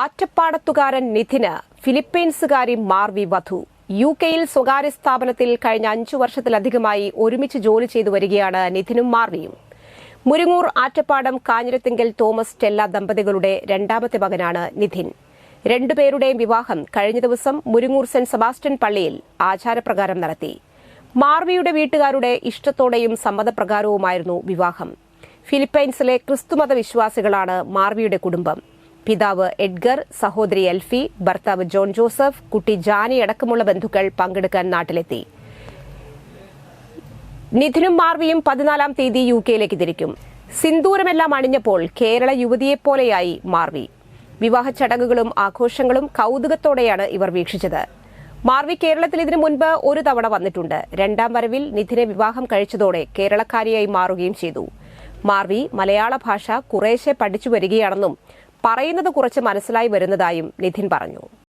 ആറ്റപ്പാടത്തുകാരൻ നിധിന് ഫിലിപ്പീൻസുകാരി മാർവി വധു. യു കെയിൽ സ്വകാര്യ സ്ഥാപനത്തിൽ കഴിഞ്ഞ അഞ്ചു വർഷത്തിലധികമായി ഒരുമിച്ച് ജോലി ചെയ്തു വരികയാണ് നിധിനും മാർവിയും. മുരിങ്ങൂർ ആറ്റപ്പാടം കാഞ്ഞിരത്തിങ്കൽ തോമസ് ടെല്ല ദമ്പതികളുടെ രണ്ടാമത്തെ മകനാണ് നിധിൻ. രണ്ടുപേരുടെയും വിവാഹം കഴിഞ്ഞ ദിവസം മുരിങ്ങൂർ സെന്റ് സെബാസ്റ്റ്യൻ പള്ളിയിൽ ആചാരപ്രകാരം നടത്തി. മാർവിയുടെ വീട്ടുകാരുടെ ഇഷ്ടത്തോടെയും സമ്മതപ്രകാരവുമായിരുന്നു വിവാഹം. ഫിലിപ്പൈൻസിലെ ക്രിസ്തുമത വിശ്വാസികളാണ് മാർവിയുടെ കുടുംബം. പിതാവ് എഡ്ഗർ സഹോദരി എൽഫി ഭർത്താവ് ജോൺ ജോസഫ് കുട്ടി ജാനി അടക്കമുള്ള ബന്ധുക്കൾ പങ്കെടുക്കാൻ നാട്ടിലെത്തി. നിധിനും മാർവിയും പതിനാലാം തീയതി യു കെയിലേക്ക് തിരിക്കും. സിന്ദൂരമെല്ലാം അണിഞ്ഞപ്പോൾ കേരള യുവതിയെപ്പോലെയായി മാർവി. വിവാഹ ചടങ്ങുകളും ആഘോഷങ്ങളും കൗതുകത്തോടെയാണ് ഇവർ വീക്ഷിച്ചത്. മാർവി കേരളത്തിൽ ഇതിനു മുൻപ് ഒരു തവണ വന്നിട്ടുണ്ട്. രണ്ടാം വരവിൽ നിധിനെ വിവാഹം കഴിച്ചതോടെ കേരളക്കാരിയായി മാറുകയും ചെയ്തു. മാർവി മലയാള ഭാഷ കുറേശ്ശെ പഠിച്ചു വരികയാണെന്നും പറയുന്നത് കുറച്ച് മനസ്സിലായി വരുന്നതായും നിധിൻ പറഞ്ഞു